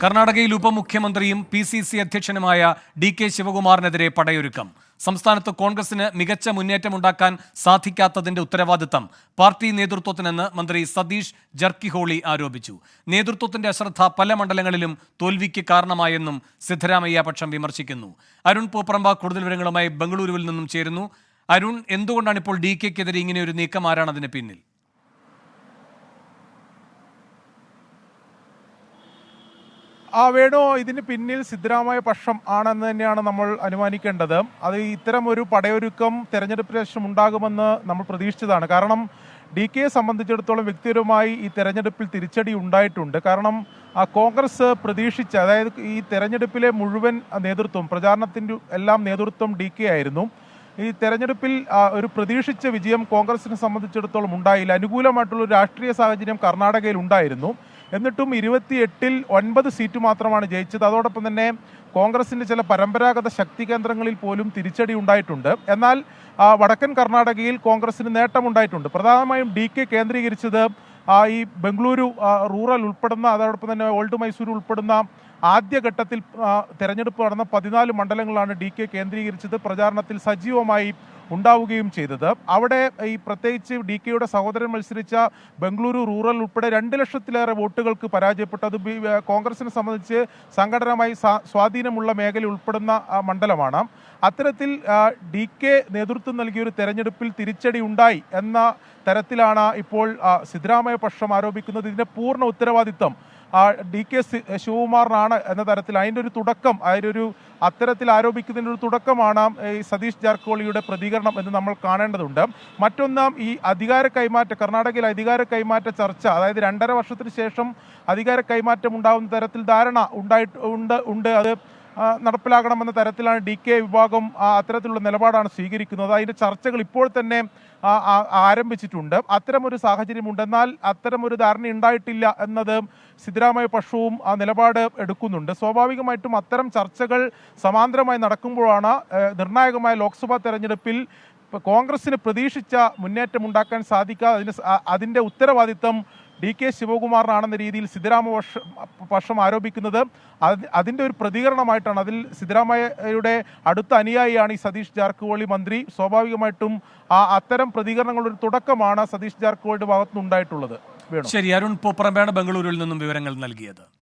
കർണാടകയിൽ ഉപമുഖ്യമന്ത്രിയും P C C അധ്യക്ഷനുമായ ഡി കെ ശിവകുമാറിനെതിരെ പടയൊരുക്കം. സംസ്ഥാനത്ത് കോൺഗ്രസിന് മികച്ച മുന്നേറ്റം ഉണ്ടാക്കാൻ സാധിക്കാത്തതിന്റെ ഉത്തരവാദിത്തം പാർട്ടി നേതൃത്വത്തിനെന്ന് മന്ത്രി സതീഷ് ജർക്കിഹോളി ആരോപിച്ചു. നേതൃത്വത്തിന്റെ അശ്രദ്ധ പല മണ്ഡലങ്ങളിലും തോൽവിക്ക് കാരണമായെന്നും സിദ്ധരാമയ്യ പക്ഷം വിമർശിക്കുന്നു. അരുൺ പൂപ്രമ്പ കൂടുതൽ വിവരങ്ങളുമായി ബംഗളൂരുവിൽ നിന്നും ചേരുന്നു. അരുൺ എന്തുകൊണ്ടാണ് ഇപ്പോൾ ഡി കെക്കെതിരെ ഇങ്ങനെ ഒരു നീക്കം? ആരാണ് അതിന് പിന്നിൽ? ആ വേണോ? ഇതിന് പിന്നിൽ സിദ്ധരാമായ പക്ഷം ആണെന്ന് തന്നെയാണ് നമ്മൾ അനുമാനിക്കേണ്ടത്. അത് ഇത്തരം ഒരു പടയൊരുക്കം തെരഞ്ഞെടുപ്പിന് ശേഷം ഉണ്ടാകുമെന്ന് നമ്മൾ പ്രതീക്ഷിച്ചതാണ്. കാരണം ഡി കെയെ സംബന്ധിച്ചിടത്തോളം വ്യക്തിപരമായി ഈ തെരഞ്ഞെടുപ്പിൽ തിരിച്ചടി ഉണ്ടായിട്ടുണ്ട്. കാരണം ആ കോൺഗ്രസ് പ്രതീക്ഷിച്ച അതായത് ഈ തെരഞ്ഞെടുപ്പിലെ മുഴുവൻ നേതൃത്വം പ്രചാരണത്തിന്റെ എല്ലാം നേതൃത്വം ഡി കെ ആയിരുന്നു. ഈ തെരഞ്ഞെടുപ്പിൽ ഒരു പ്രതീക്ഷിച്ച വിജയം കോൺഗ്രസിനെ സംബന്ധിച്ചിടത്തോളം ഉണ്ടായില്ല. അനുകൂലമായിട്ടുള്ള രാഷ്ട്രീയ സാഹചര്യം കർണാടകയിൽ ഉണ്ടായിരുന്നു. എന്നിട്ടും ഇരുപത്തിയെട്ടിൽ ഒൻപത് സീറ്റ് മാത്രമാണ് ജയിച്ചത്. അതോടൊപ്പം തന്നെ കോൺഗ്രസിന്റെ ചില പരമ്പരാഗത ശക്തി കേന്ദ്രങ്ങളിൽ പോലും തിരിച്ചടി ഉണ്ടായിട്ടുണ്ട്. എന്നാൽ വടക്കൻ കർണാടകയിൽ കോൺഗ്രസിന് നേട്ടമുണ്ടായിട്ടുണ്ട്. പ്രധാനമായും ഡി കെ കേന്ദ്രീകരിച്ചത് ഈ ബംഗളൂരു റൂറൽ ഉൾപ്പെടുന്ന അതോടൊപ്പം തന്നെ ഓൾഡ് മൈസൂർ ഉൾപ്പെടുന്ന ആദ്യഘട്ടത്തിൽ തെരഞ്ഞെടുപ്പ് നടന്ന പതിനാല് മണ്ഡലങ്ങളാണ് ഡി കെ കേന്ദ്രീകരിച്ചത്. പ്രചാരണത്തിൽ സജീവമായി ഉണ്ടാവുകയും ചെയ്തത്. അവിടെ ഈ പ്രത്യേകിച്ച് ഡി കെയുടെ സഹോദരൻ മത്സരിച്ച ബംഗളൂരു റൂറൽ ഉൾപ്പെടെ രണ്ട് ലക്ഷത്തിലേറെ വോട്ടുകൾക്ക് പരാജയപ്പെട്ടു. അത് കോൺഗ്രസിനെ സംബന്ധിച്ച് സംഘടനമായി സ്വാധീനമുള്ള മേഖല ഉൾപ്പെടുന്ന മണ്ഡലമാണ്. അത്തരത്തിൽ ഡി കെ നേതൃത്വം നൽകിയ ഒരു തെരഞ്ഞെടുപ്പിൽ തിരിച്ചടി ഉണ്ടായി എന്ന തരത്തിലാണ് ഇപ്പോൾ സിദ്ധരാമയ പക്ഷം ആരോപിക്കുന്നത്. ഇതിന്റെ പൂർണ ഉത്തരവാദിത്തം ആ, ഡി കെ ശിവകുമാറിനാണ് എന്ന തരത്തിൽ അതിന്റെ ഒരു തുടക്കം അതിന്റെ ഒരു അത്തരത്തിൽ ആരോപിക്കുന്നതിന്റെ ഒരു തുടക്കമാണ് ഈ സതീഷ് ജാർക്കോളിയുടെ പ്രതികരണം എന്ന് നമ്മൾ കാണേണ്ടതുണ്ട്. മറ്റൊന്നാം ഈ അധികാര കൈമാറ്റ കർണാടകയിലെ അധികാര കൈമാറ്റ ചർച്ച അതായത് രണ്ടര വർഷത്തിന് ശേഷം അധികാര കൈമാറ്റം ഉണ്ടാകുന്ന തരത്തിൽ ധാരണ ഉണ്ടായിട്ട് ഉണ്ട് ഉണ്ട്. അത് ആ, നടപ്പിലാക്കണമെന്ന തരത്തിലാണ് ഡി കെ വിഭാഗം അത്തരത്തിലുള്ള നിലപാടാണ് സ്വീകരിക്കുന്നത്. അതിന്റെ ചർച്ചകൾ ഇപ്പോൾ തന്നെ ആരംഭിച്ചിട്ടുണ്ട്. അത്തരമൊരു സാഹചര്യം ഉണ്ടെന്നാൽ അത്തരമൊരു ധാരണ ഉണ്ടായിട്ടില്ല എന്നത് സിദ്ധരാമയ്യ പക്ഷവും ആ നിലപാട് എടുക്കുന്നുണ്ട്. സ്വാഭാവികമായിട്ടും അത്തരം ചർച്ചകൾ സമാന്തരമായി നടക്കുമ്പോഴാണ് നിർണായകമായ ലോക്സഭാ തെരഞ്ഞെടുപ്പിൽ കോൺഗ്രസിന് പ്രതീക്ഷിച്ച മുന്നേറ്റം ഉണ്ടാക്കാൻ സാധിക്കാതെ അതിന് അതിന്റെ ഉത്തരവാദിത്തം ഡി കെ ശിവകുമാറിനാണെന്ന രീതിയിൽ സിദ്ധരാമ പക്ഷ- ആരോപിക്കുന്നത്. അതിന്റെ ഒരു പ്രതികരണമായിട്ടാണ്. അതിൽ സിദ്ധരാമയ്യയുടെ അടുത്ത അനുയായിയാണ് ഈ സതീഷ് ജാർക്കുവോളി മന്ത്രി. സ്വാഭാവികമായിട്ടും ആ അത്തരം പ്രതികരണങ്ങളുടെ ഒരു തുടക്കമാണ് സതീഷ് ജാർക്കുവോളിയുടെ ഭാഗത്തുനിന്നുണ്ടായിട്ടുള്ളത്. ശരി അരുൺ പൂപ്രമ്പയാണ് ബംഗളൂരുവിൽ നിന്നും വിവരങ്ങൾ നൽകിയത്.